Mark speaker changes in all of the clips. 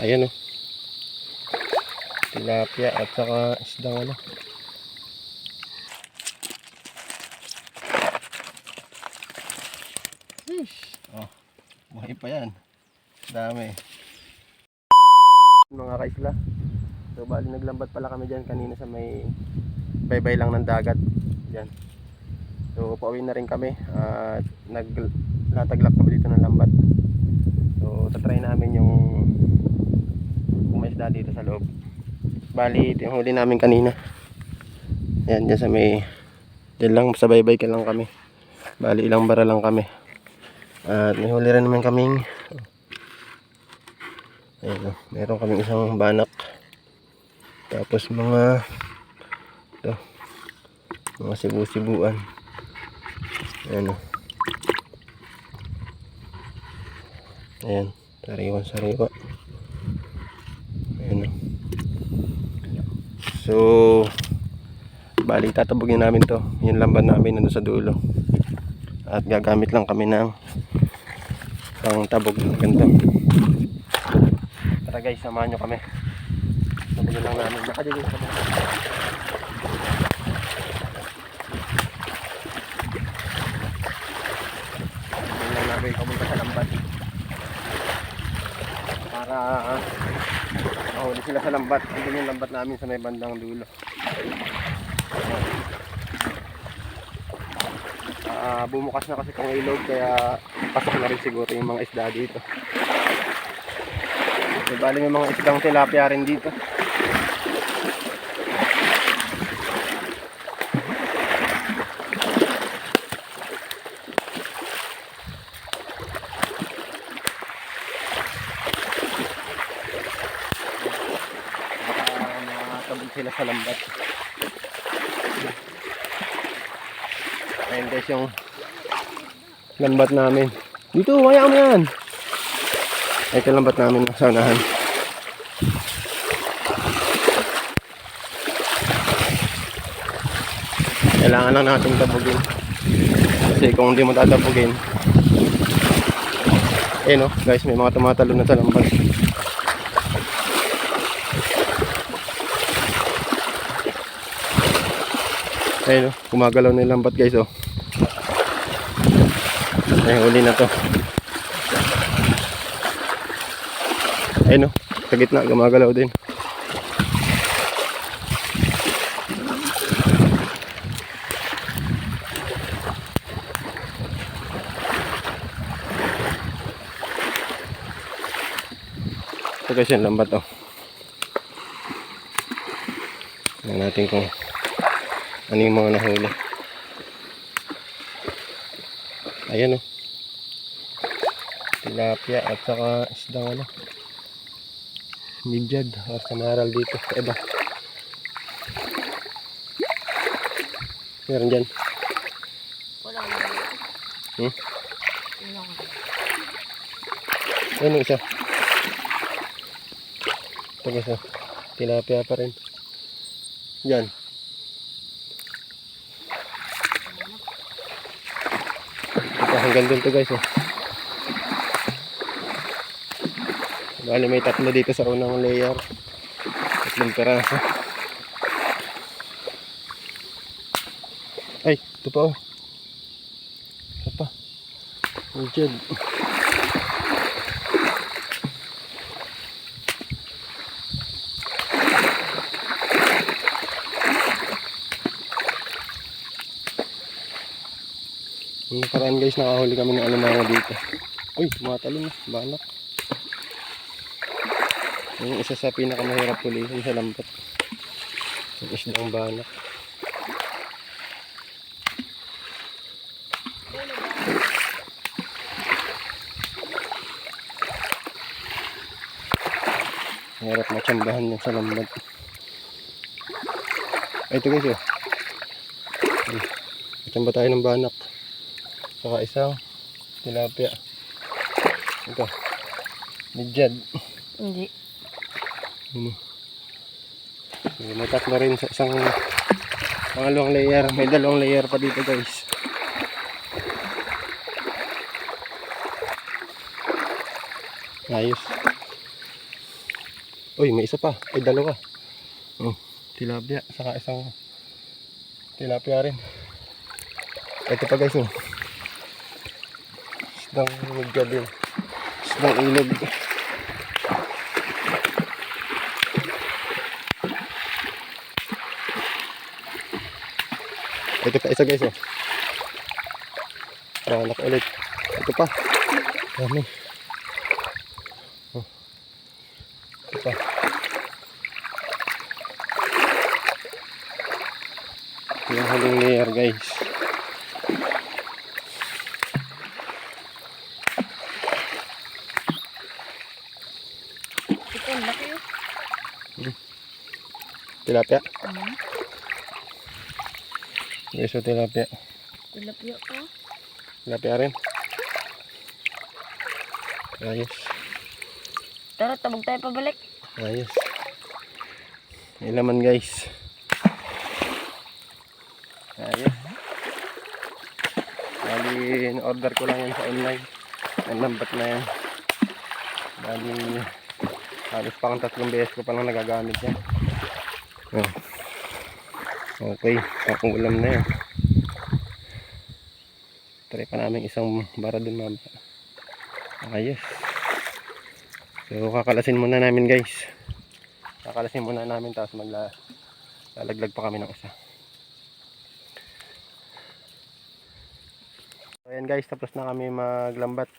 Speaker 1: Ayan oh. Tilapia at saka isdang ano. Ish. Oh, buhay pa yan. Dami. Mga kaisla. So bali naglambat pala kami dyan kanina sa may baybay lang ng dagat. Yan. So pauwi na rin kami at naglatag-lak kami dito ng lambat. So tatry namin yung isda dito sa loob. Bali ito yung huli namin kanina. Yan dyan sa may dyan lang sa baybay ka lang kami. Bali ilang bara lang kami. At may huli rin naman kaming Ayun, oh, meron kaming isang banak. Tapos mga ito, mga sibu-sibuan. Ayan o. Ayan, sariwan sariwa. Ayan o. So, bali tatabugin namin to. Yung lamban namin nandun sa dulo. At gagamit lang kami ng pang tabog ganito. Tara guys, samahan nyo kami. Tabugin lang namin. Baka dito sa. Tabugin lang namin kamunta sa lambat. Para ah, mahuli sila sa lambat. Andun yung lambat namin sa may bandang dulo. Ah, bumukas na kasi kung ilog kaya pasok na rin siguro yung mga isda dito. So, bali may mga isdang tilapia rin dito. Sila sa lambat. Ayan guys yung lambat namin. Dito, kaya mo yan. Ito lambat namin sa unahan. Kailangan lang natin tabugin. Kasi kung hindi mo tatabugin, eh no, guys, may mga tumatalo na sa lambat. Ayun no, gumagalaw na yung lambat guys oh. Ay, huli na to. Ayun no, sa gitna, gumagalaw din. Ito guys yung lambat oh. Tingnan natin kung ano yung mga nahuli. Ayan oh. Tilapia at saka isdang ano. Midyad or samaral dito sa iba. Meron dyan.
Speaker 2: Wala.
Speaker 1: Hmm? Yung isa. Ito oh. Tilapia pa rin. Yan. Hanggang dun to guys oh. Bali may tatlo dito sa unang layer. Tatlong peraso. Ay, ito pa oh. Ito pa. Diyan. Nakaraan guys, nakahuli kami ng alimango dito. Uy, tumatalon na. Banak. Yung isa sa pinakamahirap hulihin sa lambat. Yung isdang banak. Hirap matsambahan yung sa lambat. Ito guys oh. Ay, Matsamba tayo ng banak. Saka isang tilapia. Ito. Midyad.
Speaker 2: Hindi.
Speaker 1: Ano? Sige, may tatlo rin sa isang pangalawang layer. May dalawang layer pa dito guys. Ayos. Uy, may isa pa. Ay, dalawa. Oh, tilapia. Saka isang tilapia rin. Ito pa guys, oh. Isdang mugga din. Isdang ilog. Ito pa isa guys, oh. Anak ulit. Ito pa. Dami. Oh. Ito pa. Ito yung huling layer guys.
Speaker 2: Ito, ang laki yun.
Speaker 1: Tilapia.
Speaker 2: Hmm.
Speaker 1: Guys, oh, tilapia.
Speaker 2: Tilapia ko.
Speaker 1: Tilapia rin. Ayos.
Speaker 2: Tara, tabog tayo pabalik.
Speaker 1: Ayos. May laman guys. Ayos. Bali, order ko lang yan sa online. Ang lambat na yan. Bali, halos pang tatlong beses ko palang nagagamit yan. Oh. Okay, pakulam na yan. Try pa namin isang bara dun mamaya. Ayos. So kakalasin muna namin guys. Kakalasin muna namin tapos magla lalaglag pa kami ng isa. So ayan guys, tapos na kami maglambat.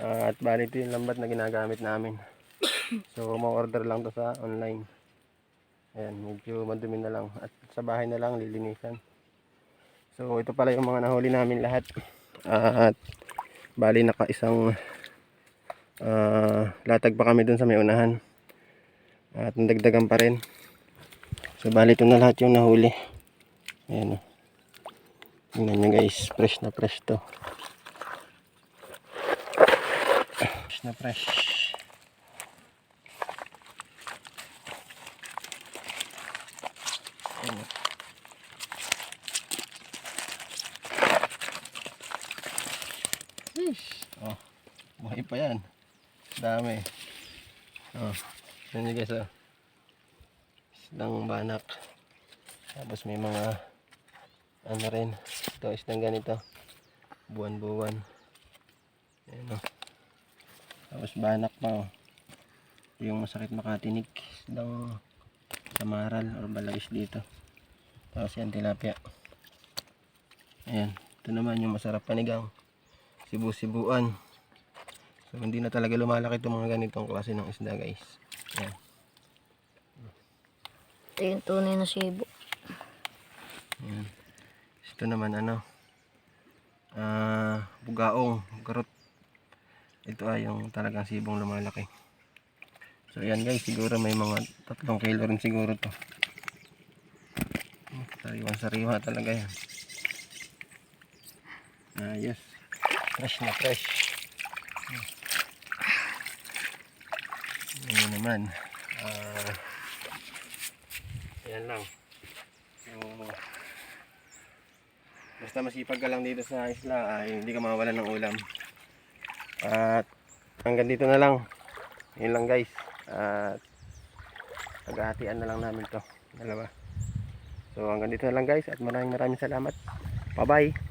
Speaker 1: Ah, at bali ito yung lambat na ginagamit namin. So ma-order lang to sa online. Ayan, medyo madumi na lang. At sa bahay na lang lilinisan. So ito pala yung mga nahuli namin lahat. Ah, at bali naka isang Ah, latag pa kami dun sa may unahan. At nagdagdagan pa rin. So bali ito na lahat yung nahuli. Ayan o. Tingnan nyo guys, fresh na fresh to. Fresh na fresh. Ayan o. Sheesh. Oh, buhay pa yan. Dami. Oh, yan nyo guys oh. Isdang banak. Tapos may mga ano rin. Ito isdang ganito. Buwan-buwan. Ayan oh. Tapos banak pa oh. Yung masakit makatinik. Isdang samaral or balagis dito. Tapos yan tilapia. Ayan. Ito naman yung masarap panigang. Sibu-sibuan. So hindi na talaga lumalaki itong mga ganitong klase ng isda guys. Yan.
Speaker 2: Ito yung tunay na sibo.
Speaker 1: Yan. Ito naman ano. Ah, bugaong, garot. Ito ay yung talagang sibong lumalaki. So yan guys, siguro may mga tatlong kilo rin siguro to. Sariwan sariwa talaga yan. Ayos. Fresh na fresh. Ano naman. Ah, yan lang. So, basta masipag ka lang dito sa isla ay hindi ka mawalan ng ulam. At hanggang dito na lang. Yun lang guys. At paghahatian na lang namin to. Dalawa. So hanggang dito na lang guys at maraming maraming salamat. Bye bye.